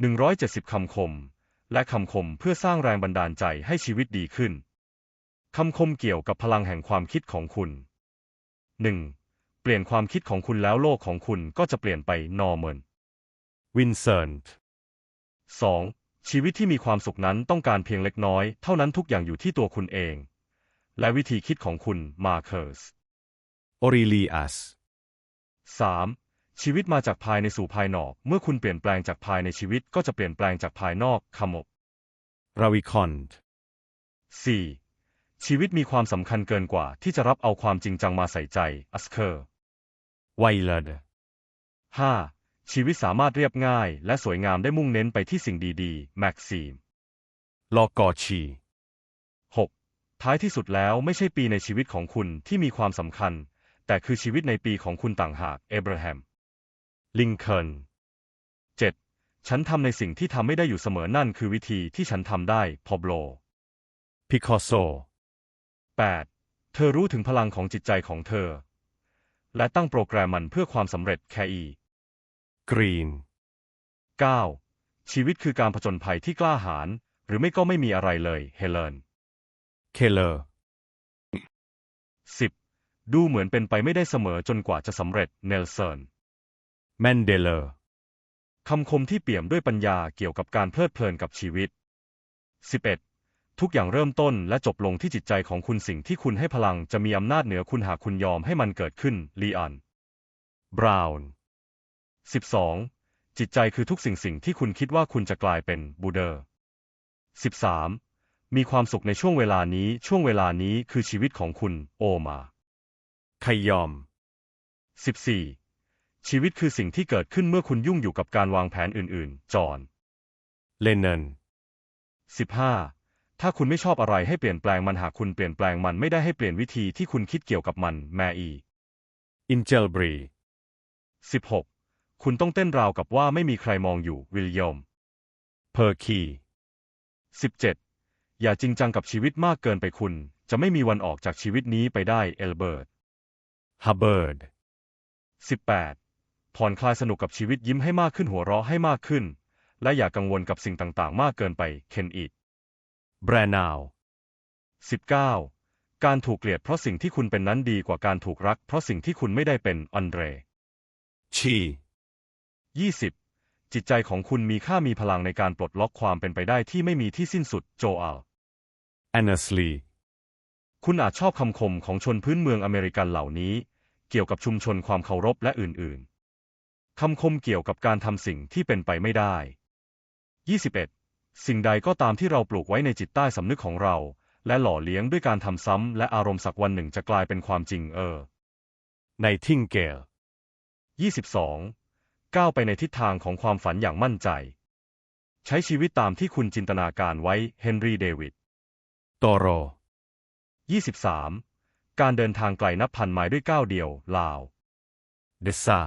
170 คำคม และคำคมเพื่อสร้างแรงบันดาลใจให้ชีวิตดีขึ้น คำคมเกี่ยวกับพลังแห่งความคิดของคุณ 1. เปลี่ยนความคิดของคุณแล้วโลกของคุณก็จะเปลี่ยนไปนอร์เมนวินเซนต์ 2. ชีวิตที่มีความสุขนั้นต้องการเพียงเล็กน้อย เท่านั้นทุกอย่างอยู่ที่ตัวคุณเอง และวิธีคิดของคุณมาเคิร์สโอริลีอัส 3. ชีวิตมาจากภายในสู่ภายนอก เมื่อคุณเปลี่ยนแปลงจากภายในชีวิตก็จะเปลี่ยนแปลงจากภายนอกคำอบราวิคอนต์ 4. ชีวิตมีความสำคัญเกินกว่าที่จะรับเอาความจริงจังมาใส่ใจ อัสเคอร์ ไวเลด 5. ชีวิตสามารถเรียบง่ายและสวยงามได้มุ่งเน้นไปที่สิ่งดีๆ แม็กซีม ลอกอชี 6. ท้ายที่สุดแล้วไม่ใช่ปีในชีวิตของคุณที่มีความสำคัญ แต่คือชีวิตในปีของคุณต่างหาก เอเบรแฮม ลิงคอล์น 7. ฉันทำในสิ่งที่ทำไม่ได้อยู่เสมอนั่นคือวิธีที่ฉันทำได้พอบโลพิคาโซ 8. เธอรู้ถึงพลังของจิตใจของเธอ และตั้งโปรแกรมมันเพื่อความสำเร็จแคอีกรีน 9. ชีวิตคือการผจญภัยที่กล้าหาญหรือไม่ก็ไม่มีอะไรเลยเฮเลนเคเลอร์ 10. ดูเหมือนเป็นไปไม่ได้เสมอจนกว่าจะสำเร็จเนลสัน แมนเดเลอร์คำคมที่เปี่ยมด้วยปัญญาเกี่ยวกับการเพลิดเพลินกับชีวิต 11. ทุกอย่างเริ่มต้นและจบลงที่จิตใจของคุณสิ่งที่คุณให้พลังจะมีอำนาจเหนือคุณหากคุณยอมให้มันเกิดขึ้นลีอันบราวน์ 12. จิตใจคือทุกสิ่งสิ่งที่คุณคิดว่าคุณจะกลายเป็นบูเดอร์ 13. มีความสุขในช่วงเวลานี้ช่วงเวลานี้คือชีวิตของคุณ โอมา ขยอม 14. ชีวิตคือสิ่งที่เกิดขึ้นเมื่อคุณยุ่งอยู่กับการวางแผนอื่นๆ จอห์น เลนนน 15. ถ้าคุณไม่ชอบอะไรให้เปลี่ยนแปลงมันหากคุณเปลี่ยนแปลงมันไม่ได้ให้เปลี่ยนวิธีที่คุณคิดเกี่ยวกับมัน แมอี อินเจลบรี 16. คุณต้องเต้นราวกับว่าไม่มีใครมองอยู่ วิลยอมเพอร์คี 17. อย่าจริงจังกับชีวิตมากเกินไปคุณ จะไม่มีวันออกจากชีวิตนี้ไปได้ เอลเบิร์ต ฮับเบิร์ด 18. ผ่อนคลายสนุกกับชีวิตยิ้มให้มากขึ้นหัวเราะให้มากขึ้น และอย่ากังวลกับสิ่งต่างๆ มากเกินไปเคนอีกแบรนาว 19. การถูกเกลียดเพราะสิ่งที่คุณเป็นนั้นดีกว่าการถูกรัก เพราะสิ่งที่คุณไม่ได้เป็นอันเดรชี 20. จิตใจของคุณมีค่ามีพลังในการปลดล็อกความเป็นไปได้ที่ไม่มีที่สิ้นสุดโจอัลแอนเนสลีคุณอาจชอบคำคมของชนพื้นเมืองอเมริกันเหล่านี้ เกี่ยวกับชุมชนความเคารพและอื่นๆ คำคมเกี่ยวกับการทำสิ่งที่เป็นไปไม่ได้ 21. สิ่งใดก็ตามที่เราปลูกไว้ในจิตใต้สำนึกของเรา และหล่อเลี้ยงด้วยการทำซ้ำและอารมณ์สักวันหนึ่งจะกลายเป็นความจริงเออ ในทิงเกล 22. ก้าวไปในทิศทางของความฝันอย่างมั่นใจ ใช้ชีวิตตามที่คุณจินตนาการไว้เฮนรี่เดวิดโตโร 23. การเดินทางไกลนับพันไมล์ด้วยก้าวเดียว ลาว เดซา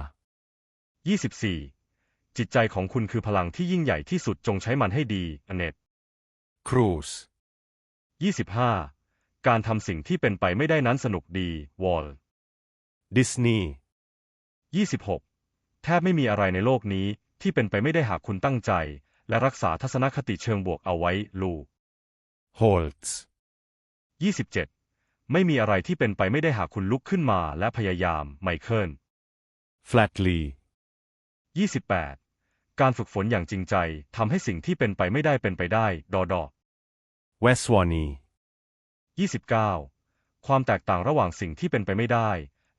24. จิตใจของคุณคือพลังที่ยิ่งใหญ่ที่สุดจงใช้มันให้ดี อเนตครูส 25. การทำสิ่งที่เป็นไปไม่ได้นั้นสนุกดี วอล ดิสนีย์ 26. แทบไม่มีอะไรในโลกนี้ที่เป็นไปไม่ได้หากคุณตั้งใจ และรักษาทัศนคติเชิงบวกเอาไว้ ลูกโฮลส์ 27. ไม่มีอะไรที่เป็นไปไม่ได้หากคุณลุกขึ้นมาและพยายาม ไมเคิล แฟลตลี 28. การฝึกฝนอย่างจริงใจทำให้สิ่งที่เป็นไปไม่ได้เป็นไปได้ดอดอเวสวอนี 29. ความแตกต่างระหว่างสิ่งที่เป็นไปไม่ได้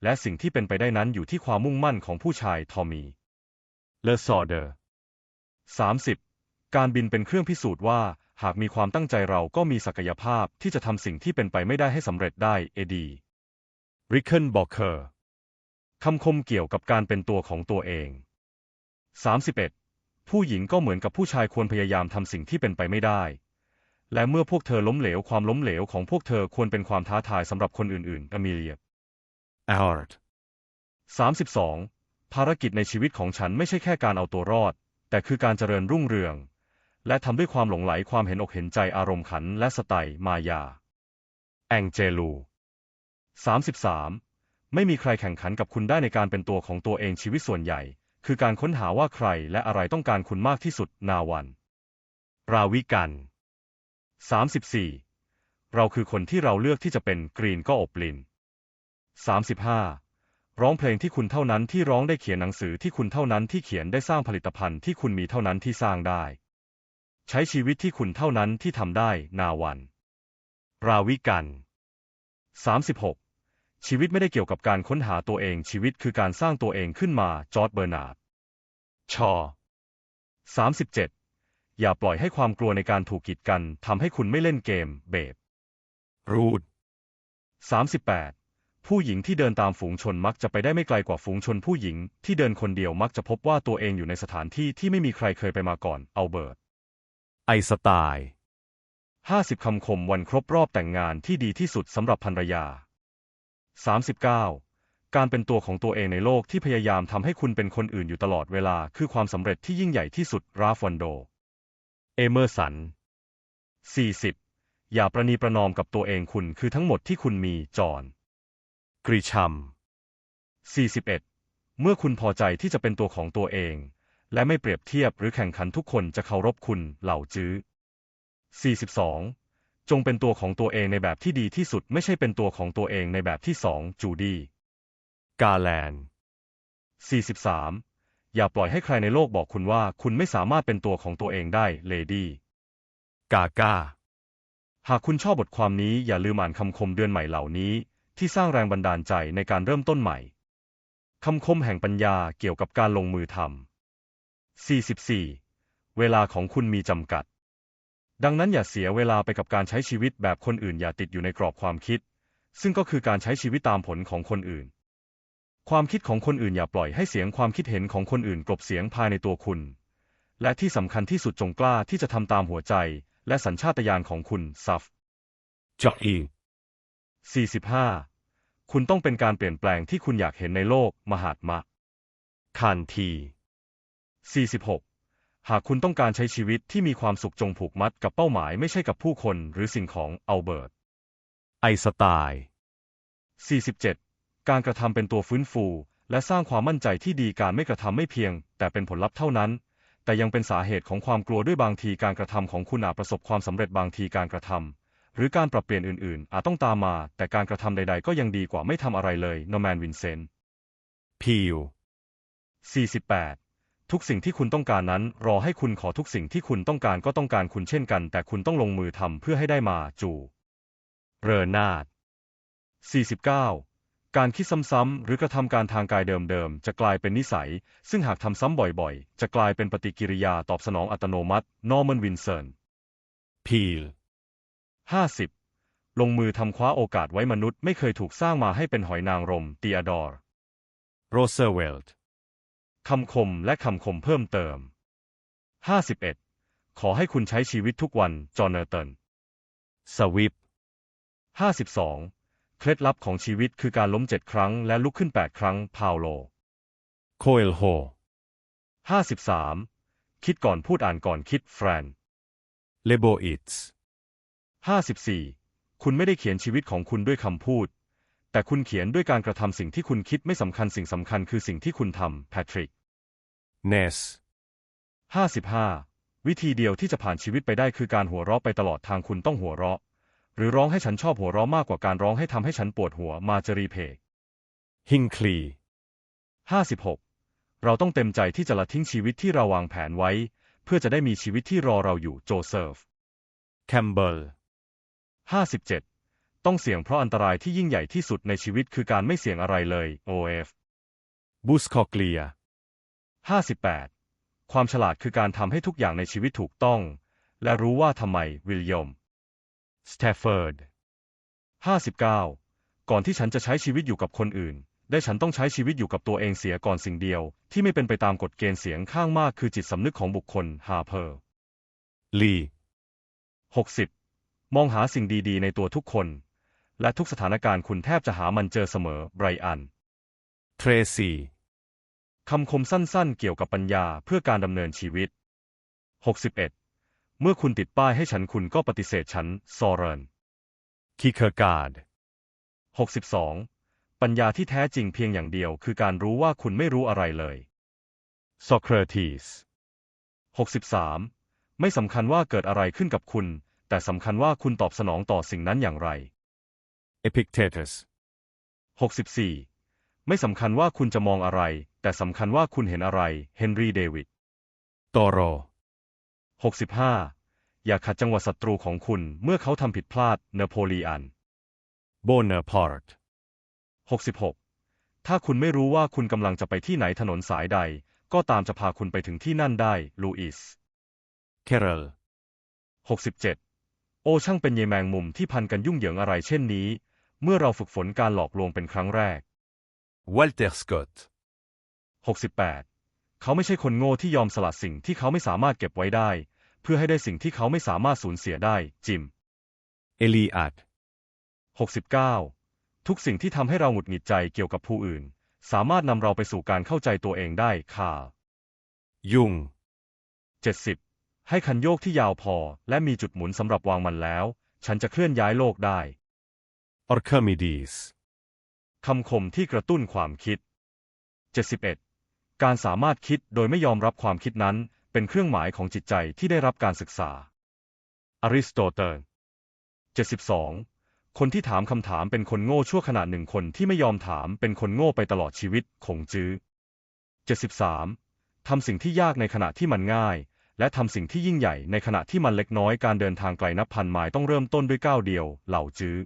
และสิ่งที่เป็นไปได้นั้นอยู่ที่ความมุ่งมั่นของผู้ชายทอมมี่เลอซอเดอร์ 30. การบินเป็นเครื่องพิสูจน์ว่า หากมีความตั้งใจเราก็มีศักยภาพที่จะทำสิ่งที่เป็นไปไม่ได้ให้สำเร็จได้เอดีริคเคิลบอกเคอร์คำคมเกี่ยวกับการเป็นตัวของตัวเอง 31. ผู้หญิงก็เหมือนกับผู้ชายควรพยายามทำสิ่งที่เป็นไปไม่ได้ และเมื่อพวกเธอล้มเหลวความล้มเหลวของพวกเธอควรเป็นความท้าทายสำหรับคนอื่นๆอเมเลียออาร์ต 32. ภารกิจในชีวิตของฉันไม่ใช่แค่การเอาตัวรอด แต่คือการเจริญรุ่งเรือง และทำด้วยความหลงไหลความเห็นอกเห็นใจอารมณ์ขันและสไตล์มายา แองเจลู 33. ไม่มีใครแข่งขันกับคุณได้ในการเป็นตัวของตัวเองชีวิตส่วนใหญ่ คือการค้นหาว่าใครและอะไรต้องการคุณมากที่สุดนาวัน ราวิกัน 34 เราคือคนที่เราเลือกที่จะเป็นกรีนก็อบลิน 35 ร้องเพลงที่คุณเท่านั้นที่ร้องได้เขียนหนังสือที่คุณเท่านั้นที่เขียนได้สร้างผลิตภัณฑ์ที่คุณมีเท่านั้นที่สร้างได้ ใช้ชีวิตที่คุณเท่านั้นที่ทำได้นาวัน ราวิกัน 36 ชีวิตไม่ได้เกี่ยวกับการค้นหาตัวเองชีวิตคือการสร้างตัวเองขึ้นมาจอร์ดเบอร์นาร์ดชอ37 อย่าปล่อยให้ความกลัวในการถูกกีดกันทำให้คุณไม่เล่นเกม เบบรูด38 ผู้หญิงที่เดินตามฝูงชนมักจะไปได้ไม่ไกลกว่าฝูงชนผู้หญิงที่เดินคนเดียวมักจะพบว่าตัวเองอยู่ในสถานที่ที่ไม่มีใครเคยไปมาก่อนอัลเบิร์ตไอสไตล์50 คำคมวันครบรอบแต่งงานที่ดีที่สุดสำหรับภรรยา 39 การเป็นตัวของตัวเองในโลกที่พยายามทำให้คุณเป็นคนอื่นอยู่ตลอดเวลาคือความสำเร็จที่ยิ่งใหญ่ที่สุดราฟวันโด เอเมอร์สัน 40 อย่าประนีประนอมกับตัวเองคุณคือทั้งหมดที่คุณมีจอห์นกรีชัม 41 เมื่อคุณพอใจที่จะเป็นตัวของตัวเอง และไม่เปรียบเทียบหรือแข่งขันทุกคนจะเคารพคุณเหล่าจื้อ 42 จงเป็นตัวของตัวเองในแบบที่ดีที่สุดไม่ใช่เป็นตัวของตัวเองในแบบที่สองจูดี้กาแลน 43 อย่าปล่อยให้ใครในโลกบอกคุณว่าคุณไม่สามารถเป็นตัวของตัวเองได้เลดี้กากาหากคุณชอบบทความนี้อย่าลืมอ่านคำคมเดือนใหม่เหล่านี้ ที่สร้างแรงบันดาลใจในการเริ่มต้นใหม่ คำคมแห่งปัญญาเกี่ยวกับการลงมือทำ44 เวลาของคุณมีจำกัด ดังนั้นอย่าเสียเวลาไปกับการใช้ชีวิตแบบคนอื่นอย่าติดอยู่ในกรอบความคิด ซึ่งก็คือการใช้ชีวิตตามผลของคนอื่น ความคิดของคนอื่นอย่าปล่อยให้เสียงความคิดเห็นของคนอื่นกลบเสียงภายในตัวคุณ และที่สำคัญที่สุดจงกล้าที่จะทำตามหัวใจ และสัญชาตญาณของคุณซัฟจออี45 คุณต้องเป็นการเปลี่ยนแปลงที่คุณอยากเห็นในโลกมหาตมะคันที46 หากคุณต้องการใช้ชีวิตที่มีความสุขจงผูกมัดกับเป้าหมายไม่ใช่กับผู้คนหรือสิ่งของอัลเบิร์ต ไอสไตล์ 47 การกระทำเป็นตัวฟื้นฟู และสร้างความมั่นใจที่ดีการไม่กระทำไม่เพียง แต่เป็นผลลัพธ์เท่านั้น แต่ยังเป็นสาเหตุของความกลัวด้วยบางทีการกระทำของคุณอาจประสบความสำเร็จบางทีการกระทำหรือการปรับเปลี่ยนอื่นๆ อาจต้องตามมา แต่การกระทำใด ๆ ก็ยังดีกว่าไม่ทำอะไรเลยนอร์แมนวินเซนต์พิว48 ทุกสิ่งที่คุณต้องการนั้น รอให้คุณขอทุกสิ่งที่คุณต้องการก็ต้องการคุณเช่นกัน แต่คุณต้องลงมือทำเพื่อให้ได้มาจูเรนาด49 การคิดซ้ำๆหรือกระทำการทางกายเดิมๆ จะกลายเป็นนิสัย ซึ่งหากทำซ้ำบ่อยๆ จะกลายเป็นปฏิกิริยาตอบสนองอัตโนมัติ นอร์แมนวินเซนพีล50 ลงมือทำคว้าโอกาสไว้มนุษย์ไม่เคยถูกสร้างมาให้เป็นหอยนางรมตีอดอร์โรเซเวลต์ คำคมและคำคมเพิ่มเติม 51 ขอให้คุณใช้ชีวิตทุกวัน จอห์นเนอร์ตัน สวิป 52 เคล็ดลับของชีวิตคือการล้มเจ็ดครั้งและลุกขึ้นแปดครั้ง พาวโล โคเอลโฮ 53 คิดก่อนพูดอ่านก่อนคิดแฟรน เลโบอิตส์ 54 คุณไม่ได้เขียนชีวิตของคุณด้วยคำพูด แต่คุณเขียนด้วยการกระทำสิ่งที่คุณคิดไม่สำคัญสิ่งสำคัญคือสิ่งที่คุณทำแพทริกเนส55 วิธีเดียวที่จะผ่านชีวิตไปได้คือการหัวเราะไปตลอดทางคุณต้องหัวเราะ หรือร้องให้ฉันชอบหัวเราะมากกว่าการร้องให้ทำให้ฉันปวดหัวมาเจอรีเพกฮิงคลี 56 เราต้องเต็มใจที่จะละทิ้งชีวิตที่เราวางแผนไว้ เพื่อจะได้มีชีวิตที่รอเราอยู่โจเซฟ แคมเบล 57 ต้องเสี่ยงเพราะอันตรายที่ยิ่งใหญ่ที่สุดในชีวิตคือการไม่เสี่ยงอะไรเลย OF บุสคอเกลีย58 ความฉลาดคือการทำให้ทุกอย่างในชีวิตถูกต้อง และรู้ว่าทำไมวิลยมสเตฟเฟิร์ด59 ก่อนที่ฉันจะใช้ชีวิตอยู่กับคนอื่น ได้ฉันต้องใช้ชีวิตอยู่กับตัวเองเสียก่อนสิ่งเดียว ที่ไม่เป็นไปตามกฎเกณฑ์เสียงข้างมากคือจิตสำนึกของบุคคลฮาเพอร์ลี60 มองหาสิ่งดีๆ ในตัวทุกคน และทุกสถานการณ์คุณแทบจะหามันเจอเสมอ ไบรอัน เทรซีคำคมสั้นๆ เกี่ยวกับปัญญาเพื่อการดำเนินชีวิต 61 เมื่อคุณติดป้ายให้ฉันคุณก็ปฏิเสธฉัน ซอเรนคิเคอร์การ์ด 62 ปัญญาที่แท้จริงเพียงอย่างเดียวคือการรู้ว่าคุณไม่รู้อะไรเลย Socrates 63 ไม่สำคัญว่าเกิดอะไรขึ้นกับคุณ แต่สำคัญว่าคุณตอบสนองต่อสิ่งนั้นอย่างไร Epictetus 64 ไม่สำคัญว่าคุณจะมองอะไร แต่สำคัญว่าคุณเห็นอะไรเฮนรี่เดวิด Toro 65 อย่าขัดจังหวะศัตรูของคุณเมื่อเขาทำผิดพลาดเนโปลีอัน Bonaparte 66 ถ้าคุณไม่รู้ว่าคุณกำลังจะไปที่ไหนถนนสายใด ก็ตามจะพาคุณไปถึงที่นั่นได้ลูอิส Carroll 67 โอ้ช่างเป็นเยแมงมุมที่พันกันยุ่งเหยิงอะไรเช่นนี้ เมื่อเราฝึกฝนการหลอกลวงเป็นครั้งแรก Walter Scott 68 เขาไม่ใช่คนโง่ที่ยอมสละสิ่งที่เขาไม่สามารถเก็บไว้ได้ เพื่อให้ได้สิ่งที่เขาไม่สามารถสูญเสียได้ จิม Eliade 69 ทุกสิ่งที่ทำให้เราหงุดหงิดใจเกี่ยวกับผู้อื่น สามารถนำเราไปสู่การเข้าใจตัวเองได้คา Jung 70 ให้คันโยกที่ยาวพอ และมีจุดหมุนสำหรับวางมันแล้ว ฉันจะเคลื่อนย้ายโลกได้ Archimedes คำคมที่กระตุ้นความคิด 71 การสามารถคิดโดยไม่ยอมรับความคิดนั้น เป็นเครื่องหมายของจิตใจที่ได้รับการศึกษา อริสโตเติล 72 คนที่ถามคำถามเป็นคนโง่ชั่วขณะหนึ่งคนที่ไม่ยอมถามเป็นคนโง่ไปตลอดชีวิตคงจื้อ 73 ทำสิ่งที่ยากในขณะที่มันง่าย และทำสิ่งที่ยิ่งใหญ่ในขณะที่มันเล็กน้อยการเดินทางไกลนับพันไมล์ต้องเริ่มต้นด้วยก้าวเดียว เหล่าจื้อ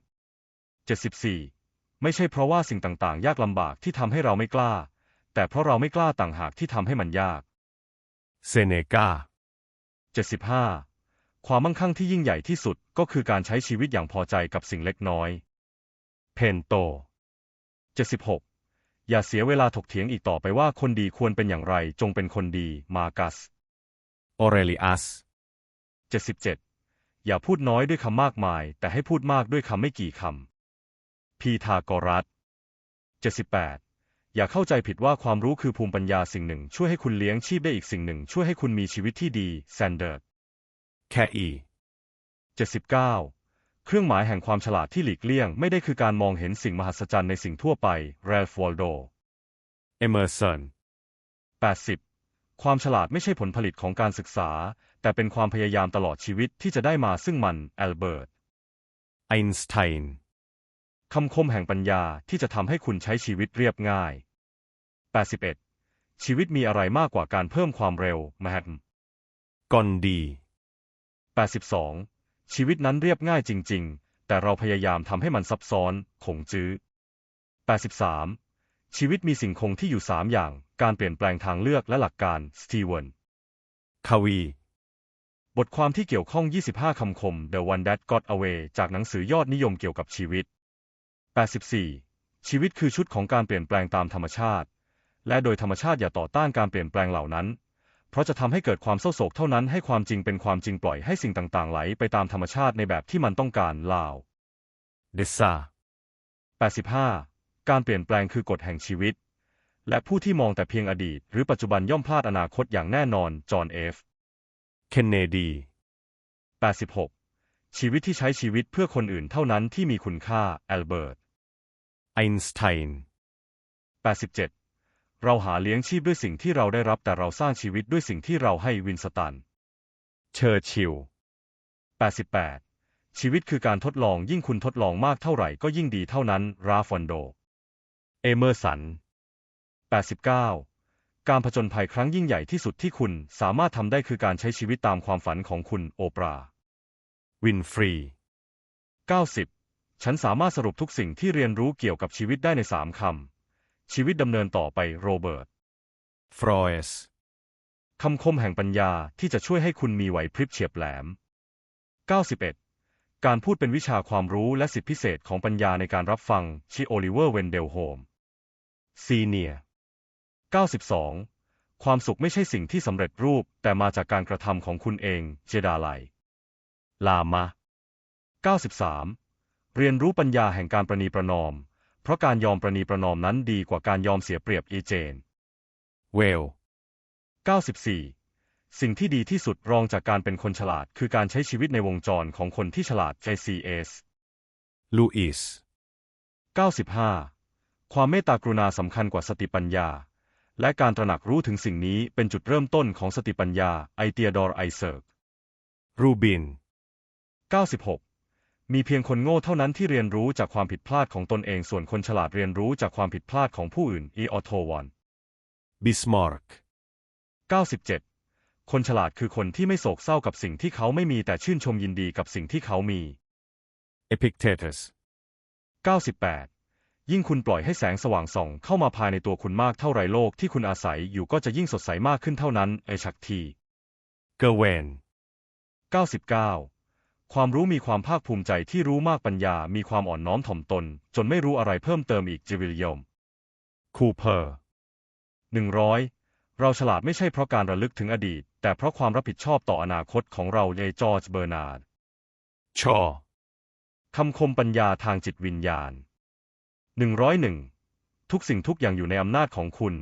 74 ไม่ใช่เพราะว่าสิ่งต่างๆ ยากลำบากที่ทำให้เราไม่กล้า แต่เพราะเราไม่กล้าต่างหากที่ทำให้มันยาก Seneca 75 ความมั่งคั่งที่ยิ่งใหญ่ที่สุดก็คือการใช้ชีวิตอย่างพอใจกับสิ่งเล็กน้อย Pento 76 อย่าเสียเวลาถกเถียงอีกต่อไปว่าคนดีควรเป็นอย่างไรจงเป็นคนดี มากัส Aurelius 77 อย่าพูดน้อยด้วยคำมากมาย แต่ให้พูดมากด้วยคำไม่กี่คำ พีทาโกรัส 78 อย่าเข้าใจผิดว่าความรู้คือภูมิปัญญาสิ่งหนึ่ง ช่วยให้คุณเลี้ยงชีพได้อีกสิ่งหนึ่ง ช่วยให้คุณมีชีวิตที่ดีแซนเดอร์ Cai 79 เครื่องหมายแห่งความฉลาดที่หลีกเลี่ยง ไม่ได้คือการมองเห็นสิ่งมหัศจรรย์ในสิ่งทั่วไปแรลฟ์วอลโด Emerson 80 ความฉลาดไม่ใช่ผลผลิตของการศึกษา แต่เป็นความพยายามตลอดชีวิตที่จะได้มาซึ่งมันแอลเบิร์ต Einstein คำคมแห่งปัญญาที่จะทำให้คุณใช้ชีวิตเรียบง่าย 81 ชีวิตมีอะไรมากกว่าการเพิ่มความเร็วแมฮ Gandhi 82 ชีวิตนั้นเรียบง่ายจริง ๆ แต่เราพยายามทำให้มันซับซ้อนคงจื้อ 83 ชีวิตมีสิ่งคงที่อยู่3อย่าง การเปลี่ยนแปลงทางเลือกและหลักการสตีเวน Kawi บทความที่เกี่ยวข้อง 25 คำคม The One That Got Away จากหนังสือยอดนิยมเกี่ยวกับชีวิต 84 ชีวิตคือชุดของการเปลี่ยนแปลงตามธรรมชาติ และโดยธรรมชาติอย่าต่อต้านการเปลี่ยนแปลงเหล่านั้น เพราะจะทำให้เกิดความเศร้าโศกเท่านั้นให้ความจริงเป็นความจริงปล่อยให้สิ่งต่างๆ ไหลไปตามธรรมชาติในแบบที่มันต้องการลาว Dessa 85 การเปลี่ยนแปลงคือกฎแห่งชีวิต และผู้ที่มองแต่เพียงอดีต หรือปัจจุบันย่อมพลาดอนาคตอย่างแน่นอนจอห์นเอฟ Kennedy 86 ชีวิตที่ใช้ชีวิตเพื่อคนอื่นเท่านั้นที่มีคุณค่าแอลเบิร์ต ต Einstein 87 เราหาเลี้ยงชีพด้วยสิ่งที่เราได้รับแต่เราสร้างชีวิตด้วยสิ่งที่เราให้วินสตัน Churchill 88 ชีวิตคือการทดลองยิ่งคุณทดลองมากเท่าไหร่ก็ยิ่งดีเท่านั้น ราฟอนโด Emerson 89 การผจญภัยครั้งยิ่งใหญ่ที่สุดที่คุณสามารถทำได้คือการใช้ชีวิตตามความฝันของคุณโอปรา Winfrey 90 ฉันสามารถสรุปทุกสิ่งที่เรียนรู้เกี่ยวกับชีวิตได้ในสามคำ ชีวิตดำเนินต่อไปโรเบิร์ต Froes คำคมแห่งปัญญาที่จะช่วยให้คุณมีไหวพริบเฉียบแหลม 91 การพูดเป็นวิชาความรู้และสิทธิพิเศษของปัญญาในการรับฟังชิโอลิเวอร์เวนเดลโฮม Senior 92 ความสุขไม่ใช่สิ่งที่สำเร็จรูปแต่มาจากการกระทำของคุณเอง เจดาไล Lama 93 เรียนรู้ปัญญาแห่งการประนีประนอม เพราะการยอมประนีประนอมนั้นดีกว่าการยอมเสียเปรียบอีเจน Whale 94 สิ่งที่ดีที่สุดรองจากการเป็นคนฉลาด คือการใช้ชีวิตในวงจรของคนที่ฉลาด JCS Louis 95 ความเมตตากรุณาสำคัญกว่าสติปัญญา และการตระหนักรู้ถึงสิ่งนี้เป็นจุดเริ่มต้นของสติปัญญาไอเตียดอร์ไอเซิร์กรูบิน 96 มีเพียงคนโง่เท่านั้นที่เรียนรู้จากความผิดพลาดของตนเองส่วนคนฉลาดเรียนรู้จากความผิดพลาดของผู้อื่นอีออโทวอนบิสมอร์ก97 คนฉลาดคือคนที่ไม่โศกเศร้ากับสิ่งที่เขาไม่มีแต่ชื่นชมยินดีกับสิ่งที่เขามีเอพิกเทตัส98 ยิ่งคุณปล่อยให้แสงสว่างส่องเข้ามาภายในตัวคุณมากเท่าไรโลกที่คุณอาศัยอยู่ก็จะยิ่งสดใสมากขึ้นเท่านั้นเอชักทีเกอร์เวน99 ความรู้มีความภาคภูมิใจที่รู้มากปัญญา มีความอ่อนน้อมถ่อมตน จนไม่รู้อะไรเพิ่มเติมอีกจิวิลยม คูเปอร์100เราฉลาดไม่ใช่เพราะการระลึกถึงอดีต แต่เพราะความรับผิดชอบต่ออนาคตของเราเยจอร์จเบอร์นาร์ด ชอ คำคมปัญญาทางจิตวิญญาณ101ทุกสิ่งทุกอย่างอยู่ในอำนาจของคุณ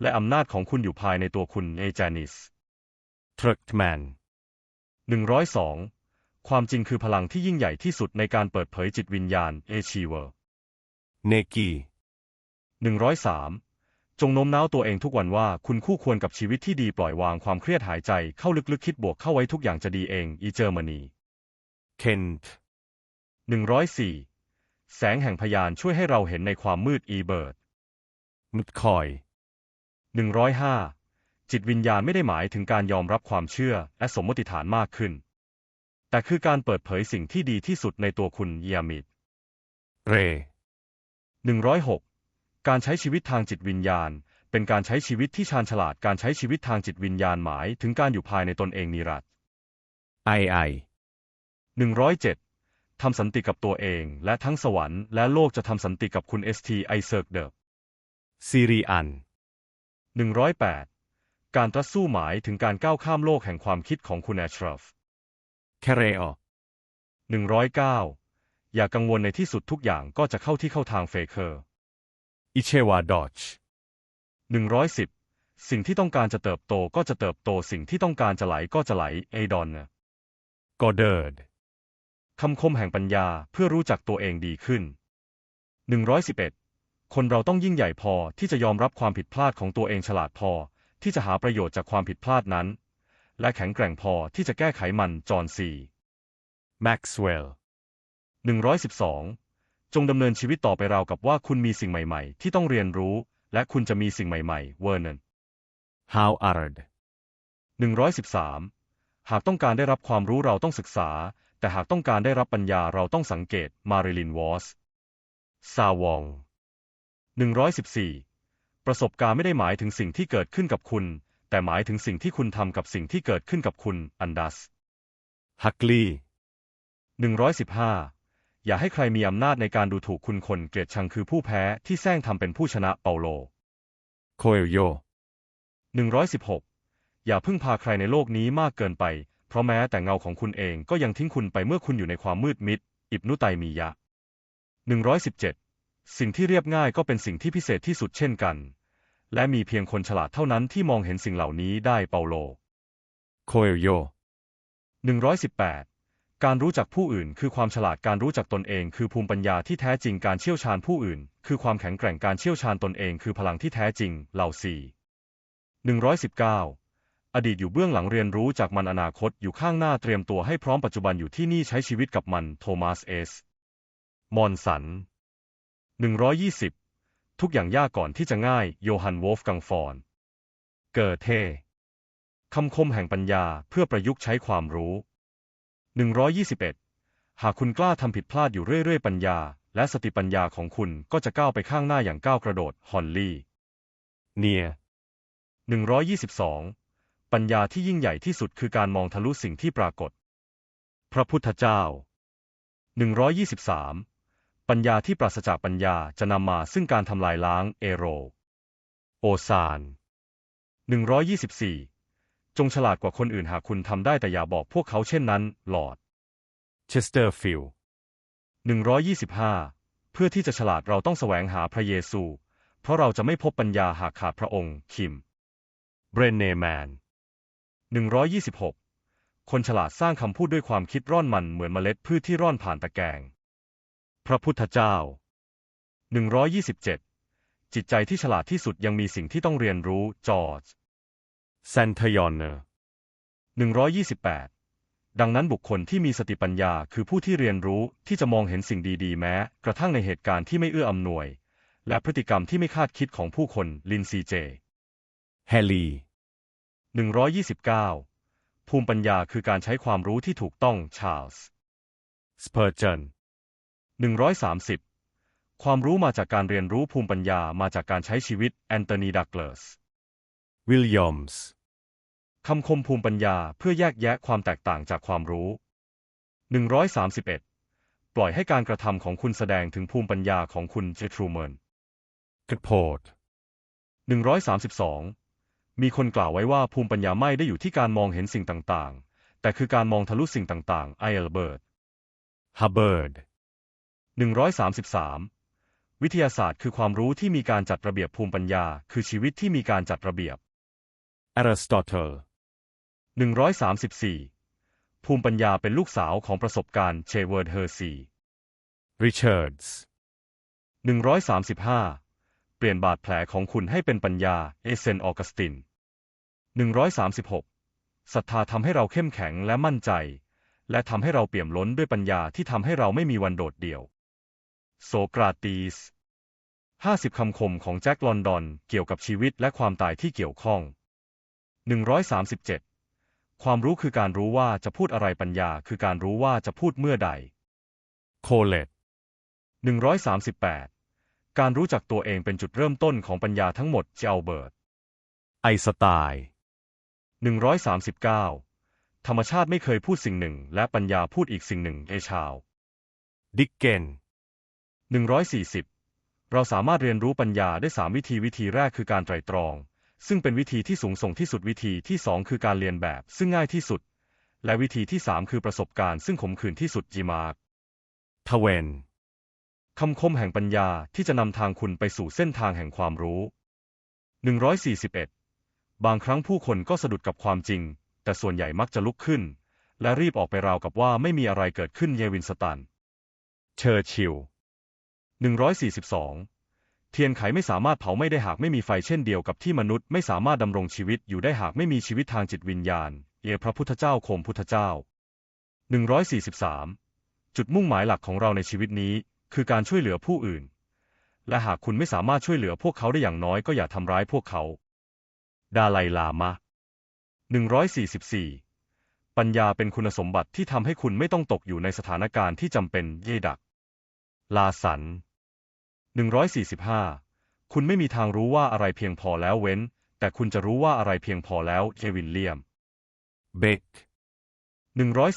และอำนาจของคุณอยู่ภายในตัวคุณเอจานิสทรัคแมน102 ความจริงคือพลังที่ยิ่งใหญ่ที่สุดในการเปิดเผยจิตวิญญาณเอชีเวอร์เนกี103จงโน้มน้าวตัวเองทุกวันว่าคุณคู่ควรกับชีวิตที่ดีปล่อยวางความเครียดหายใจเข้าลึกๆคิดบวกเข้าไว้ทุกอย่างจะดีเองอีเจอร์มนีเคนต์104แสงแห่งพยานช่วยให้เราเห็นในความมืดอีเบิร์ดนุดคอย105จิตวิญญาณไม่ได้หมายถึงการยอมรับความเชื่อและสมมติฐานมากขึ้น แต่คือการเปิดเผยสิ่งที่ดีที่สุดในตัวคุณยามิดเร106 การใช้ชีวิตทางจิตวิญญาณ เป็นการใช้ชีวิตที่ชาญฉลาดการใช้ชีวิตทางจิตวิญญาณหมายถึงการอยู่ภายในตนเองนิรัตไอไอ107 ทำสันติกับตัวเอง และทั้งสวรรค์และโลกจะทำสันติกับคุณเอสทีไอเซิร์กเดอซีรีอัน108 การต่อสู้หมายถึงการก้าวข้ามโลกแห่งความคิดของคุณแอชรอฟ แคเรโอ109อย่ากังวลในที่สุดทุกอย่างก็จะเข้าที่เข้าทางเฟเคอร์ อิเชวาดอช110สิ่งที่ต้องการจะเติบโตก็จะเติบโตสิ่งที่ต้องการจะไหลก็จะไหลเอดอนกอเดิร์ดคำคมแห่งปัญญาเพื่อรู้จักตัวเองดีขึ้น 111 คนเราต้องยิ่งใหญ่พอที่จะยอมรับความผิดพลาดของตัวเองฉลาดพอ ที่จะหาประโยชน์จากความผิดพลาดนั้น และแข็งแกร่งพอที่จะแก้ไขมันจอห์นซีแม็กซ์เวลล์112 จงดำเนินชีวิตต่อไปราวกับว่าคุณมีสิ่งใหม่ ๆ ที่ต้องเรียนรู้ และคุณจะมีสิ่งใหม่ ๆ เวอร์นันฮาวอาร์ด113 หากต้องการได้รับความรู้เราต้องศึกษา แต่หากต้องการได้รับปัญญาเราต้องสังเกตมาริลินวอสซาวอง114 ประสบการณ์ไม่ได้หมายถึงสิ่งที่เกิดขึ้นกับคุณ แต่หมายถึงสิ่งที่คุณทำกับสิ่งที่เกิดขึ้นกับคุณ อันดัส ฮักลี115 อย่าให้ใครมีอำนาจในการดูถูกคุณคนเกลียดชังคือผู้แพ้ที่แซงทำเป็นผู้ชนะเปาโล โคเอลโย116 อย่าพึ่งพาใครในโลกนี้มากเกินไป เพราะแม้แต่เงาของคุณเองก็ยังทิ้งคุณไปเมื่อคุณอยู่ในความมืดมิด อิบนุไตมียะ117 สิ่งที่เรียบง่ายก็เป็นสิ่งที่พิเศษที่สุดเช่นกัน และมีเพียงคนฉลาดเท่านั้นที่มองเห็นสิ่งเหล่านี้ได้เปาโล โคเอลโย 118 การรู้จักผู้อื่นคือความฉลาดการรู้จักตนเอง คือภูมิปัญญาที่แท้จริงการเชี่ยวชาญผู้อื่น คือความแข็งแกร่งการเชี่ยวชาญตนเองคือพลังที่แท้จริงเหล่าสี่119อดีตอยู่เบื้องหลังเรียนรู้จากมันอนาคตอยู่ข้างหน้าเตรียมตัวให้พร้อมปัจจุบันอยู่ที่นี่ใช้ชีวิตกับมัน โทมัสเอส มอนสัน 120 ทุกอย่างยากก่อนที่จะง่าย โยฮันโวฟกังฟอน เกอเทคำคมแห่งปัญญาเพื่อประยุกต์ใช้ความรู้ 121 หากคุณกล้าทำผิดพลาดอยู่เรื่อย ๆ ปัญญา และสติปัญญาของคุณก็จะก้าวไปข้างหน้าอย่างก้าวกระโดด ฮอนลี่ เนีย 122 ปัญญาที่ยิ่งใหญ่ที่สุดคือการมองทะลุสิ่งที่ปรากฏ พระพุทธเจ้า 123 ปัญญาที่ปราศจากปัญญาจะนำมาซึ่งการทำลายล้างเอโร โอซาน 124 จงฉลาดกว่าคนอื่นหากคุณทำได้แต่อย่าบอกพวกเขาเช่นนั้น หลอด เชสเตอร์ฟิลด์ 125 เพื่อที่จะฉลาดเราต้องแสวงหาพระเยซู เพราะเราจะไม่พบปัญญาหากขาดพระองค์ คิม เบรนเนแมน 126 คนฉลาดสร้างคำพูดด้วยความคิดร่อนมันเหมือนเมล็ดพืชที่ร่อนผ่านตะแกรง พระพุทธเจ้า 127 จิตใจที่ฉลาดที่สุดยังมีสิ่งที่ต้องเรียนรู้ จอร์จแซนทยอนเนอร์128 ดังนั้นบุคคลที่มีสติปัญญาคือผู้ที่เรียนรู้ที่จะมองเห็นสิ่งดีๆ แม้ กระทั่งในเหตุการณ์ที่ไม่เอื้ออำนวย และพฤติกรรมที่ไม่คาดคิดของผู้คนลินซีเจแฮลี129 ภูมิปัญญาคือการใช้ความรู้ที่ถูกต้องชาร์ลส์สเปอร์เจน 130 ความรู้มาจากการเรียนรู้ภูมิปัญญามาจากการใช้ชีวิตแอนโทนีดักเลสวิลยอมส์คำคมภูมิปัญญาเพื่อแยกแยะความแตกต่างจากความรู้ 131 ปล่อยให้การกระทำของคุณแสดงถึงภูมิปัญญาของคุณเจทรูเมนกระโพด132 มีคนกล่าวไว้ว่าภูมิปัญญาไม่ได้อยู่ที่การมองเห็นสิ่งต่าง ๆ แต่คือการมองทะลุสิ่งต่าง ๆ ไอเอลเบิร์ตฮับเบิร์ด 133 วิทยาศาสตร์คือความรู้ที่มีการจัดระเบียบภูมิปัญญา คือชีวิตที่มีการจัดระเบียบอริสโตเติล134 ภูมิปัญญาเป็นลูกสาวของประสบการณ์เชเวิร์ดเฮอร์ซีริชาร์ดส์135 เปลี่ยนบาดแผลของคุณให้เป็นปัญญา เอเซนออกัสติน 136 ศรัทธาทำให้เราเข้มแข็งและมั่นใจ และทำให้เราเปี่ยมล้นด้วยปัญญาที่ทำให้เราไม่มีวันโดดเดี่ยว โสกราตีส 50 คำคมของแจ็คลอนดอนเกี่ยวกับชีวิตและความตายที่เกี่ยวข้อง 137 ความรู้คือการรู้ว่าจะพูดอะไรปัญญาคือการรู้ว่าจะพูดเมื่อใด โคเลต138 การรู้จักตัวเองเป็นจุดเริ่มต้นของปัญญาทั้งหมดเจลเบิร์ต ไอสไตน์139 ธรรมชาติไม่เคยพูดสิ่งหนึ่ง และปัญญาพูดอีกสิ่งหนึ่งเอชาว ดิกเกน 140 เราสามารถเรียนรู้ปัญญาได้สามวิธีวิธีแรกคือการไตร่ตรอง ซึ่งเป็นวิธีที่สูงส่งที่สุดวิธีที่สองคือการเรียนแบบ ซึ่งง่ายที่สุด และวิธีที่สามคือประสบการณ์ซึ่งขมขื่นที่สุดจีมาร์กทเวนคำคมแห่งปัญญาที่จะนำทางคุณไปสู่เส้นทางแห่งความรู้ 141 บางครั้งผู้คนก็สะดุดกับความจริง แต่ส่วนใหญ่มักจะลุกขึ้น และรีบออกไปราวกับว่าไม่มีอะไรเกิดขึ้นเยวินสตัน เชอร์ชิล 142 เทียนไขไม่สามารถเผาไม่ได้หากไม่มีไฟเช่นเดียวกับที่มนุษย์ไม่สามารถดำรงชีวิตอยู่ได้หากไม่มีชีวิตทางจิตวิญญาณ เอพระพุทธเจ้าโคมพุทธเจ้า 143 จุดมุ่งหมายหลักของเราในชีวิตนี้ คือการช่วยเหลือผู้อื่น และหากคุณไม่สามารถช่วยเหลือพวกเขาได้อย่างน้อยก็อย่าทำร้ายพวกเขา ดาไลลามะ 144 ปัญญาเป็นคุณสมบัติที่ทำให้คุณไม่ต้องตกอยู่ในสถานการณ์ที่จำเป็นเยดัก ลาสัน 145 คุณไม่มีทางรู้ว่าอะไรเพียงพอแล้วเว้น แต่คุณจะรู้ว่าอะไรเพียงพอแล้วเยวินเลียม เบก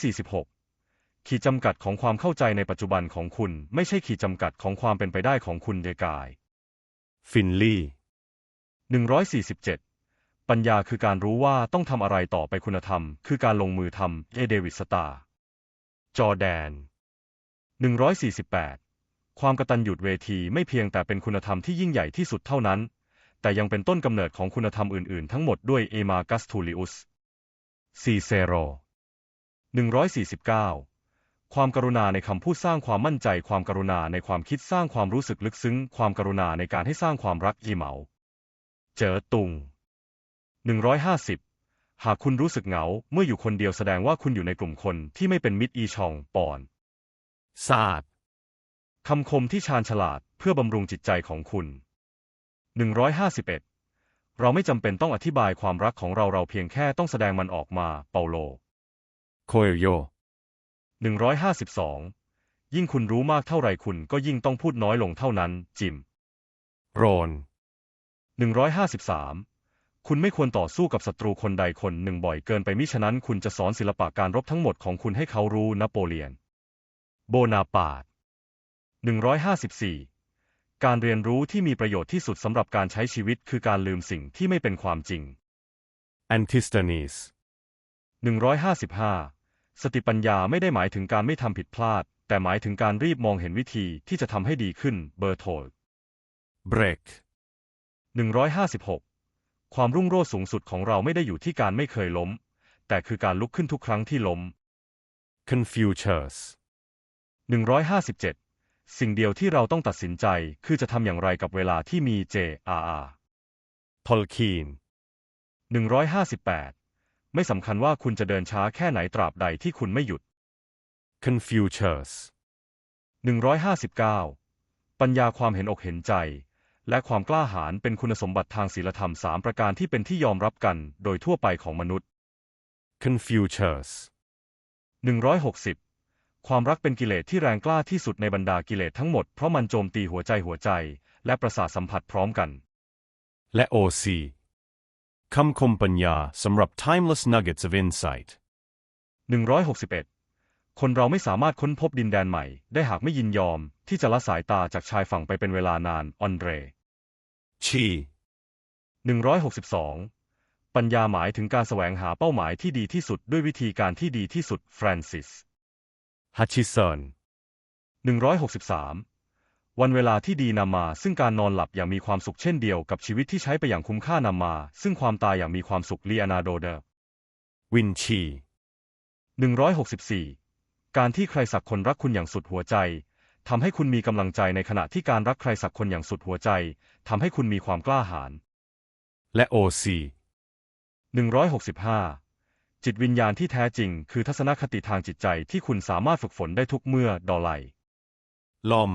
146 ขีดจำกัดของความเข้าใจในปัจจุบันของคุณ ไม่ใช่ขีดจำกัดของความเป็นไปได้ของคุณเดกาย ฟินลีย์147 ปัญญาคือการรู้ว่าต้องทำอะไรต่อไปคุณธรรม คือการลงมือทำเอเดวิดสตาร์จอร์แดน 148 ความกตัญญูเวทีไม่เพียงแต่เป็นคุณธรรมที่ยิ่งใหญ่ที่สุดเท่านั้น แต่ยังเป็นต้นกำเนิดของคุณธรรมอื่นๆ ทั้งหมดด้วยเอมากัสทูลิอุสซีเซโร149 ความกรุณาในคำพูดสร้างความมั่นใจ ความกรุณาในความคิดสร้างความรู้สึกลึกซึ้ง ความกรุณาในการให้สร้างความรักยีเหมา เจอตุง 150 หากคุณรู้สึกเหงา เมื่ออยู่คนเดียวแสดงว่าคุณอยู่ในกลุ่มคนที่ไม่เป็นมิตรอีชองปอนซาด คำคมที่ชาญฉลาดเพื่อบำรุงจิตใจของคุณ 151 เราไม่จำเป็นต้องอธิบายความรักของเราเราเพียงแค่ต้องแสดงมันออกมา เปาโล โคเอลโย 152 ยิ่งคุณรู้มากเท่าไรคุณก็ยิ่งต้องพูดน้อยลงเท่านั้น จิม โรน 153 คุณไม่ควรต่อสู้กับศัตรูคนใดคนหนึ่งบ่อยเกินไปมิฉะนั้นคุณจะสอนศิลปะการรบทั้งหมดของคุณให้เขารู้นโปเลียน โบนาปาร์ต 154 การเรียนรู้ที่มีประโยชน์ที่สุดสำหรับการใช้ชีวิตคือการลืมสิ่งที่ไม่เป็นความจริงแอนทิสตานีส155 สติปัญญาไม่ได้หมายถึงการไม่ทำผิดพลาด แต่หมายถึงการรีบมองเห็นวิธีที่จะทำให้ดีขึ้นเบอร์โทลเบรก156 ความรุ่งโรจน์สูงสุดของเราไม่ได้อยู่ที่การไม่เคยล้ม แต่คือการลุกขึ้นทุกครั้งที่ล้ม Confucius 157 สิ่งเดียวที่เราต้องตัดสินใจคือจะทำอย่างไรกับเวลาที่มี JRR Tolkien 158 ไม่สำคัญว่าคุณจะเดินช้าแค่ไหนตราบใดที่คุณไม่หยุด Confucius 159 ปัญญาความเห็นอกเห็นใจ และความกล้าหาญเป็นคุณสมบัติทางศีลธรรมสามประการที่เป็นที่ยอมรับกันโดยทั่วไปของมนุษย์ Confucius 160 ความรักเป็นกิเลสที่แรงกล้าที่สุดในบรรดากิเลสทั้งหมดเพราะมันโจมตีหัวใจหัวใจ และประสาทสัมผัสพร้อมกัน และ OC คำคมปัญญาสำหรับ timeless nuggets of insight 161 คนเราไม่สามารถค้นพบดินแดนใหม่ ได้หากไม่ยินยอม ที่จะละสายตาจากชายฝั่งไปเป็นเวลานานออนเดร Chi 162 ปัญญาหมายถึงการแสวงหาเป้าหมายที่ดีที่สุดด้วยวิธีการที่ดีที่สุด ฟรานซิส Hutchison 163 วันเวลาที่ดีนำมา ซึ่งการนอนหลับอย่างมีความสุขเช่นเดียวกับชีวิตที่ใช้ไปอย่างคุ้มค่านำมา ซึ่งความตายอย่างมีความสุขลีอนาโดเด Winchi 164 การที่ใครสักคนรักคุณอย่างสุดหัวใจทำให้คุณมีกำลังใจในขณะที่การรักใครสักคนอย่างสุดหัวใจทำให้คุณมีความกล้าหาญและ OC 165 จิตวิญญาณที่แท้จริงคือทัศนคติทางจิตใจที่คุณสามารถฝึกฝนได้ทุกเมื่อดอลไล Lom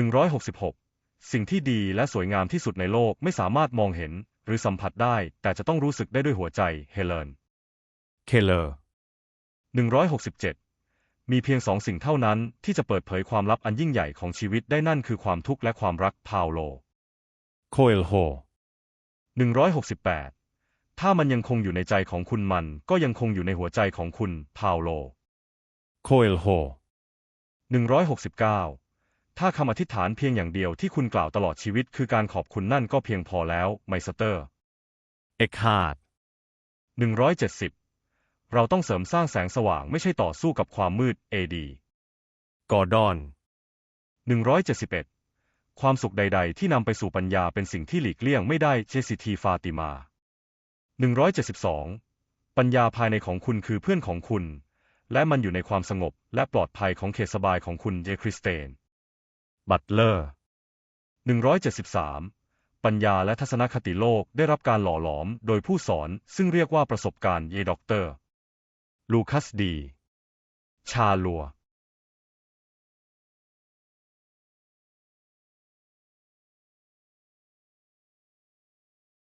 166 สิ่งที่ดีและสวยงามที่สุดในโลกไม่สามารถมองเห็น หรือสัมผัสได้ แต่จะต้องรู้สึกได้ด้วยหัวใจเฮเลน Keller 167 มีเพียงสองสิ่งเท่านั้นที่จะเปิดเผยความลับอันยิ่งใหญ่ของชีวิตได้นั่นคือความทุกข์และความรักพาโล Coelho 168 ถ้ามันยังคงอยู่ในใจของคุณมัน ก็ยังคงอยู่ในหัวใจของคุณ พาโล Coelho 169 ถ้าคำอธิษฐานเพียงอย่างเดียวที่คุณกล่าวตลอดชีวิตคือการขอบคุณนั่นก็เพียงพอแล้วไมสเตอร์ Eckhart 170 เราต้องเสริมสร้างแสงสว่างไม่ใช่ต่อสู้กับความมืด AD Gordon 171 ความสุขใด ๆ ที่นำไปสู่ปัญญาเป็นสิ่งที่หลีกเลี่ยงไม่ได้เจสิทีฟาติมา 172 ปัญญาภายในของคุณคือเพื่อนของคุณ และมันอยู่ในความสงบและปลอดภัยของเขตสบายของคุณเยคริสเตน Butler 173 ปัญญาและทัศนคติโลกได้รับการหล่อหลอมโดยผู้สอนซึ่งเรียกว่าประสบการณ์เยด็อกเตอร์ ลูคัสดี ชาลัว